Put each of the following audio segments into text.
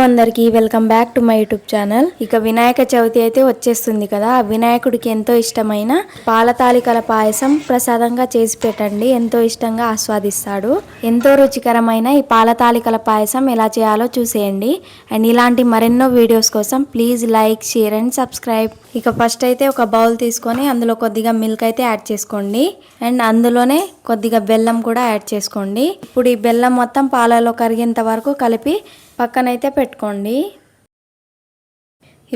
Hello అందరికీ welcome back to my YouTube channel. ఇక వినాయక చవితి అయితే వచ్చేస్తుంది కదా. ఆ వినాయకుడికి ఎంతో ఇష్టమైన పాలతాలికల పాయసం ప్రసాదంగా చేసి పెట్టండి. ఎంతో ఇష్టంగా ఆస్వాదిస్తాడు. ఎంతో రుచికరమైన ఈ పాలతాలికల పాయసం ఎలా చేయాలో చూసేయండి. అండ్ ఇలాంటి మరెన్నో వీడియోస్ కోసం please like share and subscribe. ఇక ఫస్ట్ అయితే ఒక బౌల్ తీసుకొని అందులో కొద్దిగా మిల్క్ అయితే యాడ్ చేసుకోండి. అండ్ అందులోనే కొద్దిగా బెల్లం కూడా యాడ్ చేసుకోండి. ఇప్పుడు ఈ బెల్లం మొత్తం పాలలో కరిగేంత వరకు కలిపి పక్కనైతే పెట్టుకోండి.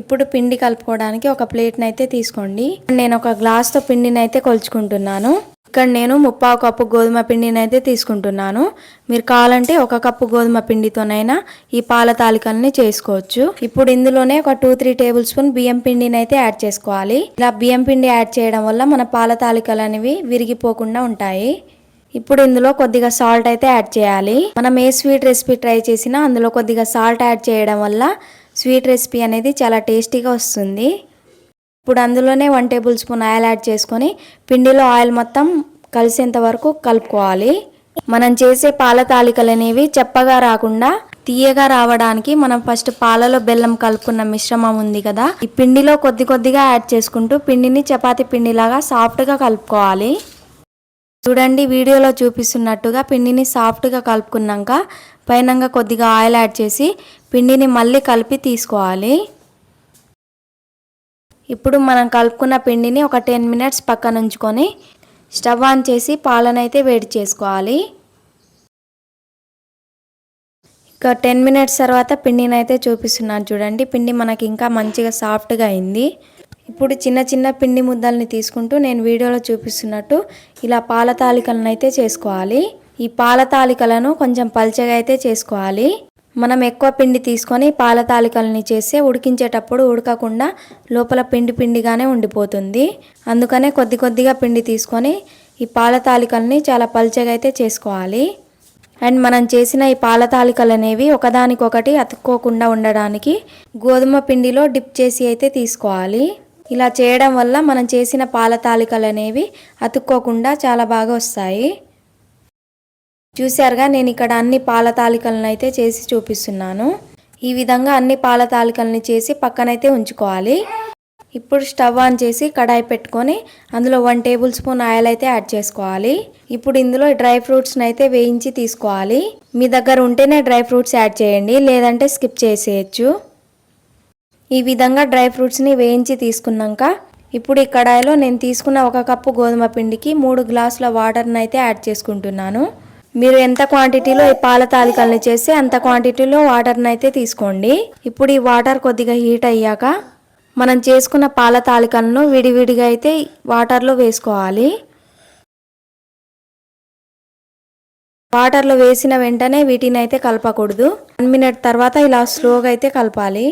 ఇప్పుడు పిండి కలుపుకోవడానికి ఒక ప్లేట్ని అయితే తీసుకోండి నేను ఒక గ్లాస్తో పిండిని అయితే కొలుచుకుంటున్నాను. ఇక్కడ నేను ముప్పావు కప్పు గోధుమ పిండిని అయితే తీసుకుంటున్నాను. మీరు కావాలంటే ఒక కప్పు గోధుమ పిండితోనైనా ఈ పాల తాలికల్ని చేసుకోవచ్చు. ఇప్పుడు ఇందులోనే ఒక టూ త్రీ టేబుల్ స్పూన్ బియ్యం పిండిని అయితే యాడ్ చేసుకోవాలి. ఇలా బియ్యం పిండి యాడ్ చేయడం వల్ల మన పాల తాలికలు అనేవి విరిగిపోకుండా ఉంటాయి. ఇప్పుడు ఇందులో కొద్దిగా సాల్ట్ అయితే యాడ్ చేయాలి. మనం ఏ స్వీట్ రెసిపీ ట్రై చేసినా అందులో కొద్దిగా సాల్ట్ యాడ్ చేయడం వల్ల స్వీట్ రెసిపీ అనేది చాలా టేస్టీగా వస్తుంది. ఇప్పుడు అందులోనే one tablespoon oil add చేసుకొని పిండిలో ఆయిల్ మొత్తం కలిసేంత వరకు కలుపుకోవాలి. మనం చేసే పాల తాలికలు అనేవి చెప్పగా రాకుండా తీయగా రావడానికి మనం ఫస్ట్ పాలలో బెల్లం కలుపుకున్న మిశ్రమం ఉంది కదా ఈ పిండిలో కొద్ది కొద్దిగా యాడ్ చేసుకుంటూ పిండిని చపాతీ పిండిలాగా సాఫ్ట్గా కలుపుకోవాలి. చూడండి వీడియోలో చూపిస్తున్నట్టుగా పిండిని సాఫ్ట్గా కలుపుకున్నాక పైనంగా కొద్దిగా ఆయిల్ యాడ్ చేసి పిండిని మళ్ళీ కలిపి తీసుకోవాలి. ఇప్పుడు మనం కలుపుకున్న పిండిని ఒక టెన్ మినిట్స్ పక్కన ఉంచుకొని స్టవ్ ఆన్ చేసి పాలనైతే వేడి చేసుకోవాలి. ఇక టెన్ మినిట్స్ తర్వాత పిండిని అయితే చూపిస్తున్నాను చూడండి పిండి మనకి ఇంకా మంచిగా సాఫ్ట్గా అయింది. ఇప్పుడు చిన్న చిన్న పిండి ముద్దల్ని తీసుకుంటూ నేను వీడియోలో చూపిస్తున్నట్టు ఇలా పాల తాలికలను అయితే చేసుకోవాలి. ఈ పాల తాలికలను కొంచెం పల్చగా అయితే చేసుకోవాలి. మనం ఎక్కువ పిండి తీసుకొని పాల తాలికలని చేస్తే ఉడికించేటప్పుడు ఉడకకుండా లోపల పిండి పిండిగానే ఉండిపోతుంది. అందుకనే కొద్ది కొద్దిగా పిండి తీసుకొని ఈ పాల తాలికల్ని చాలా పల్చగా అయితే చేసుకోవాలి. అండ్ మనం చేసిన ఈ పాల తాలికలు అనేవి ఒకదానికొకటి అతుక్కోకుండా ఉండడానికి గోధుమ పిండిలో డిప్ చేసి అయితే తీసుకోవాలి. ఇలా చేయడం వల్ల మనం చేసిన పాల తాలికలు అనేవి అతుక్కోకుండా చాలా బాగా వస్తాయి. చూశారుగా నేను ఇక్కడ అన్ని పాల తాలికలను అయితే చేసి చూపిస్తున్నాను. ఈ విధంగా అన్ని పాల తాలికల్ని చేసి పక్కనైతే ఉంచుకోవాలి. ఇప్పుడు స్టవ్ ఆన్ చేసి కడాయి పెట్టుకొని అందులో వన్ టేబుల్ స్పూన్ ఆయిల్ అయితే యాడ్ చేసుకోవాలి. ఇప్పుడు ఇందులో డ్రై ఫ్రూట్స్ని అయితే వేయించి తీసుకోవాలి. మీ దగ్గర ఉంటేనే డ్రై ఫ్రూట్స్ యాడ్ చేయండి లేదంటే స్కిప్ చేసేయచ్చు. ఈ విధంగా డ్రై ఫ్రూట్స్ని వేయించి తీసుకున్నాక ఇప్పుడు ఈ కడాయిలో నేను తీసుకున్న ఒక కప్పు గోధుమ పిండికి మూడు గ్లాసుల వాటర్ని అయితే యాడ్ చేసుకుంటున్నాను. మీరు ఎంత క్వాంటిటీలో ఈ పాల తాలికల్ని చేస్తే అంత క్వాంటిటీలో వాటర్ని అయితే తీసుకోండి. ఇప్పుడు ఈ వాటర్ కొద్దిగా హీట్ అయ్యాక మనం చేసుకున్న పాల తాలికలను విడివిడిగా అయితే వాటర్లో వేసుకోవాలి. వాటర్లో వేసిన వెంటనే వీటిని అయితే కలపకూడదు. వన్ మినిట్ తర్వాత ఇలా స్లోగా అయితే కలపాలి.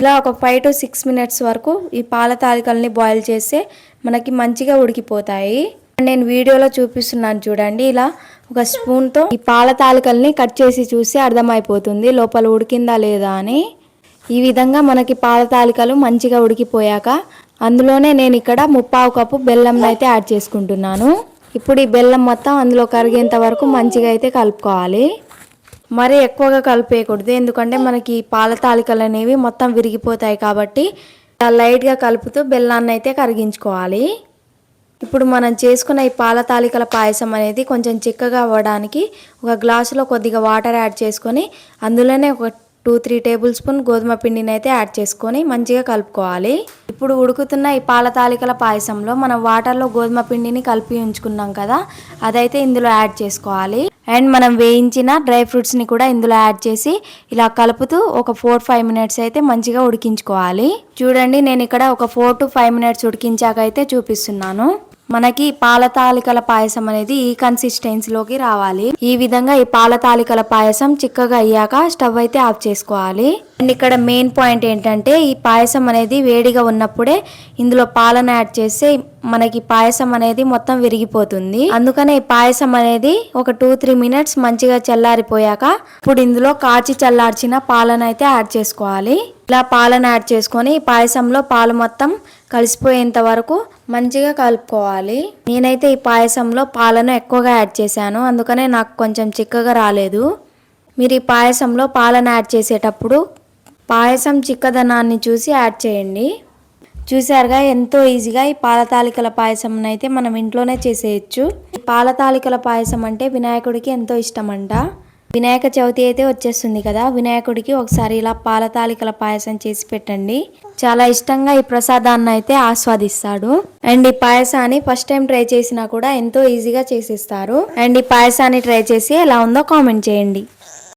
ఇలా ఒక ఫైవ్ టు సిక్స్ మినిట్స్ వరకు ఈ పాల తాలికల్ని బాయిల్ చేస్తే మనకి మంచిగా ఉడికిపోతాయి. నేను వీడియోలో చూపిస్తున్నాను చూడండి. ఇలా ఒక స్పూన్తో ఈ పాల తాలికల్ని కట్ చేసి చూస్తే అర్థమైపోతుంది లోపల ఉడికిందా లేదా అని. ఈ విధంగా మనకి పాల తాలికలు మంచిగా ఉడికిపోయాక అందులోనే నేను ఇక్కడ ముప్పావు కప్పు బెల్లం అయితే యాడ్ చేసుకుంటున్నాను. ఇప్పుడు ఈ బెల్లం మొత్తం అందులో కరిగేంత వరకు మంచిగా అయితే కలుపుకోవాలి. మరీ ఎక్కువగా కలిపేయకూడదు. ఎందుకంటే మనకి పాల తాలికలు అనేవి మొత్తం విరిగిపోతాయి కాబట్టి లైట్గా కలుపుతూ బెల్లాన్ని అయితే కరిగించుకోవాలి. ఇప్పుడు మనం చేసుకున్న ఈ పాల తాలికల పాయసం అనేది కొంచెం చిక్కగా అవ్వడానికి ఒక గ్లాసులో కొద్దిగా వాటర్ యాడ్ చేసుకొని అందులోనే ఒక టూ త్రీ టేబుల్ స్పూన్ గోధుమ పిండిని అయితే యాడ్ చేసుకొని మంచిగా కలుపుకోవాలి. ఇప్పుడు ఉడుకుతున్న ఈ పాల తాలికల పాయసంలో మనం వాటర్లో గోధుమ పిండిని కలిపి ఉంచుకున్నాం కదా అదైతే ఇందులో యాడ్ చేసుకోవాలి. అండ్ మనం వేయించిన డ్రై ఫ్రూట్స్ని కూడా ఇందులో యాడ్ చేసి ఇలా కలుపుతూ ఒక ఫోర్ ఫైవ్ మినిట్స్ అయితే మంచిగా ఉడికించుకోవాలి. చూడండి నేను ఇక్కడ ఒక ఫోర్ టు ఫైవ్ మినిట్స్ ఉడికించాక అయితే చూపిస్తున్నాను. మనకి పాల తాలికల పాయసం అనేది ఈ కన్సిస్టెన్సీలోకి రావాలి. ఈ విధంగా ఈ పాల తాలికల పాయసం చిక్కగా అయ్యాక స్టవ్ అయితే ఆఫ్ చేసుకోవాలి. అండ్ ఇక్కడ మెయిన్ పాయింట్ ఏంటంటే ఈ పాయసం అనేది వేడిగా ఉన్నప్పుడే ఇందులో పాలను యాడ్ చేస్తే మనకి పాయసం అనేది మొత్తం విరిగిపోతుంది. అందుకనే ఈ పాయసం అనేది ఒక టూ త్రీ మినిట్స్ మంచిగా చల్లారిపోయాక ఇప్పుడు ఇందులో కాచి చల్లార్చిన పాలను అయితే యాడ్ చేసుకోవాలి. ఇలా పాలను యాడ్ చేసుకొని ఈ పాయసంలో పాలు మొత్తం కలిసిపోయేంత వరకు మంచిగా కలుపుకోవాలి. నేనైతే ఈ పాయసంలో పాలను ఎక్కువగా యాడ్ చేశాను. అందుకనే నాకు కొంచెం చిక్కగా రాలేదు. మీరు ఈ పాయసంలో పాలను యాడ్ చేసేటప్పుడు పాయసం చిక్కదనాన్ని చూసి యాడ్ చేయండి. చూసారుగా ఎంతో ఈజీగా ఈ పాలతాలికల పాయసం అయితే మనం ఇంట్లోనే చేసేయచ్చు. ఈ పాల పాయసం అంటే వినాయకుడికి ఎంతో ఇష్టమంట. వినాయక చవితి అయితే వచ్చేస్తుంది కదా. వినాయకుడికి ఒకసారి ఇలా పాల తాలికల పాయసం చేసి పెట్టండి. చాలా ఇష్టంగా ఈ ప్రసాదాన్ని అయితే ఆస్వాదిస్తాడు. అండ్ ఈ పాయసాన్ని ఫస్ట్ టైం ట్రై చేసినా కూడా ఎంతో ఈజీగా చేసిస్తారు. అండ్ ఈ పాయసాన్ని ట్రై చేసి ఎలా ఉందో కామెంట్ చేయండి.